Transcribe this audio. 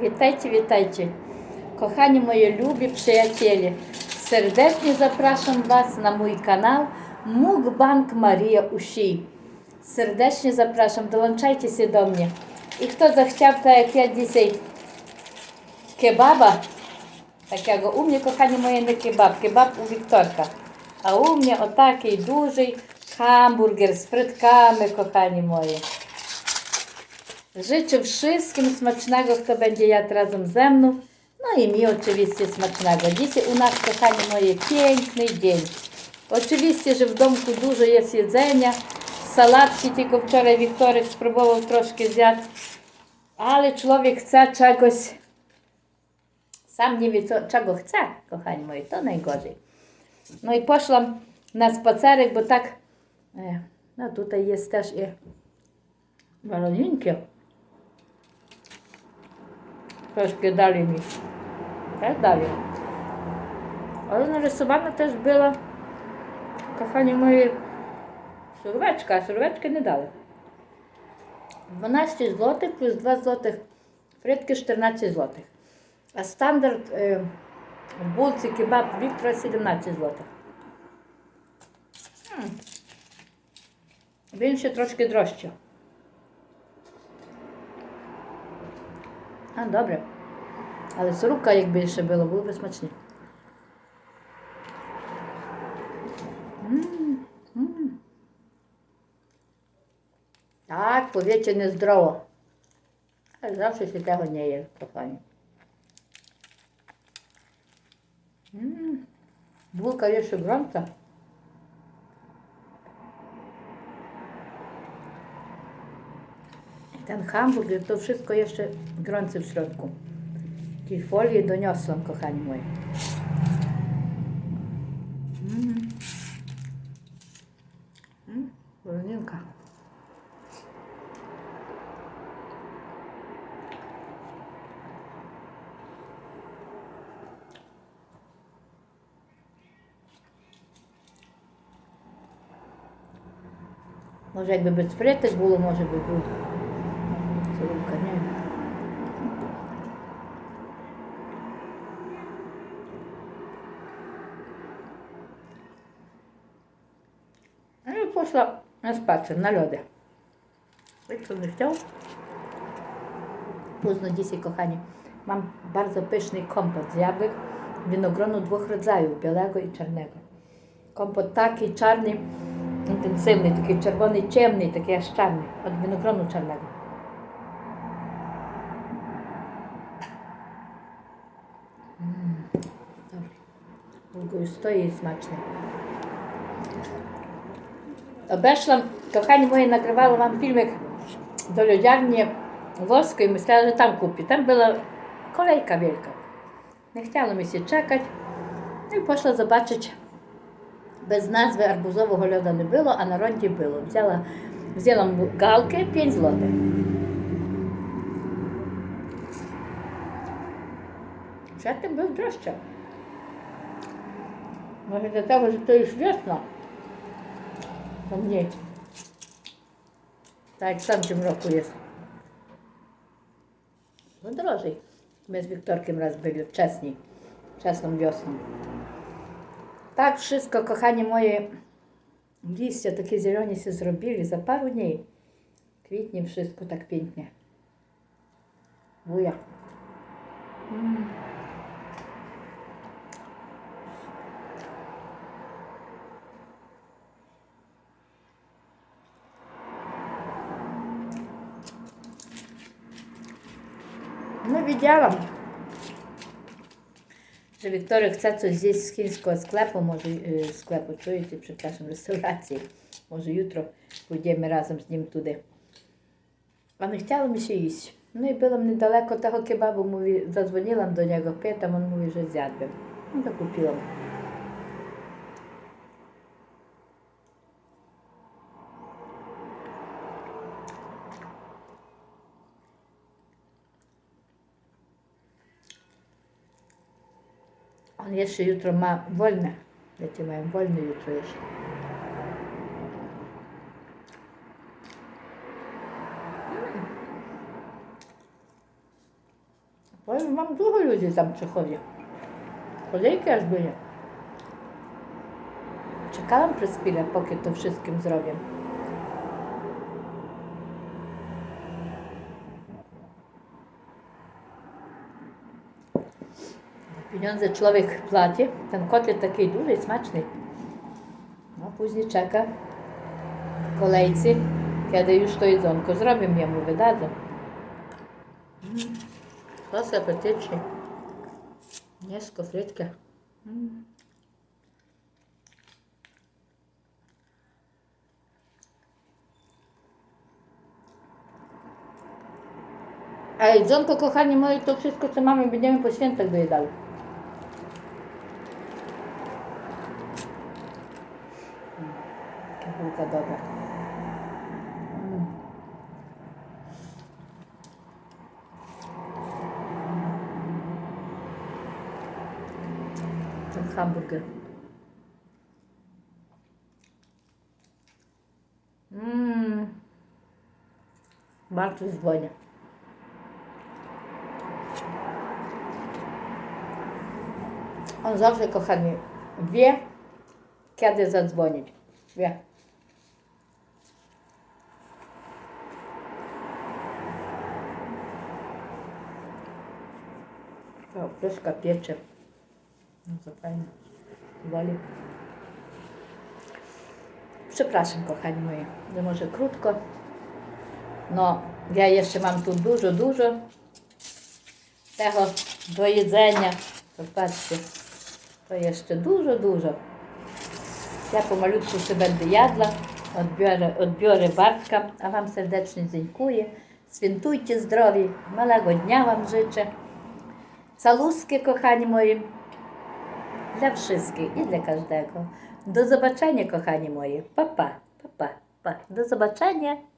Вітайте, вітайте, кохані мої любі приятелі. Сердечно запрошую вас на мій канал Мукбанк Марія Уші. Сердечно запрошую, долучайтеся до мене. І хто захотів, так як я дійсей кебаба, такого у мене, кохані мої, не кебаб, кебаб у Вікторка. А у мене отакий дуже гамбургер з фритками, кохані мої. Życzę wszystkim smacznego, kto będzie jadł razem ze mną. No i mi oczywiście smacznego. Dzisiaj u nas, kochani moje, piękny dzień. Oczywiście, że w domku dużo jest jedzenia. Salat się tylko wczoraj Wiktorek spróbował troszkę zjadł. Ale człowiek chce czegoś, sam nie wie co, czego chce, kochani moi, to najgorzej. No i poszłam na spacerek, bo tak, e, no tutaj jest też i e, waroninki. трошки далі міг. Так е, далі. Але нарисована теж була, кохані мої, сурвечка, а сурвечки не дали. 12 злотих плюс 2 злотих фритки 14 злотих. А стандарт е, булці кебаб Віктора 17 злотих. М Він ще трошки дрожче. А, добре. Але сорока, якби ще було, було б смачні. Так, повіче не здорово. А завжди ще того не є, кохані. Булка є ще громка. ten hamburg to wszystko jeszcze gorące w środku. I folię doniosłam, kochani moi. Mm. Mm, Może jakby bez frytek było, może by było. poszła na spacer, na lody. Jak kto by chciał? Późno dzisiaj, kochani, mam bardzo pyszny kompot z jabłek winogronu dwóch rodzajów, białego i czarnego. Kompot taki czarny, intensywny, taki czerwony, ciemny, taki aż czarny, od winogronu czarnego. Mmm, dobry. W ogóle stoi smaczny. обешла, кохані мої накривала вам фільмик до льодярні Лоської, ми сказали, що там купі. Там була колейка велика. Не хотіла місці чекати. Ну, і пішла побачити. Без назви арбузового льоду не було, а на ронді було. Взяла, взяла галки 5 злотих. Ще тим був дорожче. Може, для того, що то і весно. to mniej. Tak w tamtym roku jest. No drożej. My z Wiktorkiem raz byli wcześniej, wczesną wiosną. Tak wszystko, kochanie moje, liście takie zielone się zrobili za paru dni. Kwitnie wszystko tak pięknie. Buja. Ну, віддяла. Що Вікторія хце щось з'їсть з склепу, може, е, склепу чуєте, при припрошую, ресторації. Може, утро підемо разом з ним туди. А не хотіла ми ще їсти. Ну і було недалеко того кебабу, задзвонила до нього пита, він мові що зядбив. Ну, закупила. Если утро ма вольно, эти мои вольно утро еще. Повім вам довго люди там чехові. Колейки аж були. Чекала приспіля, поки то всім зробимо. Pieniądze człowiek płaci. Ten kotlet taki duży, smaczny. No, później czeka w kolejce, kiedy już to jedzonko zrobię, ja mu wydadzą. Mm. Sos apetyczny. Mięsko, frytkę. Mm. A jedzonko, kochani moi, to wszystko, co mamy, będziemy po świętach dojedali. Bułka dobra. Mm. Ten hamburger. Mmm. Bardzo zdwonia. On zawsze, kochani, wie, kiedy zadzwonić. Wie. O, pyszka piecze. No to fajnie. Woli. Przepraszam, kochani moi, że może krótko. No, ja jeszcze mam tu dużo, dużo tego do jedzenia. Zobaczcie, to jeszcze dużo, dużo. Ja pomalutku się będę jadła, odbiorę, odbiorę Bartka, a Wam serdecznie dziękuję. Świętujcie zdrowie, malego dnia Wam życzę. Saluski, kochani moi, dla wszystkich i dla każdego. Do zobaczenia, kochani moi. Pa, pa, pa, pa. pa. Do zobaczenia.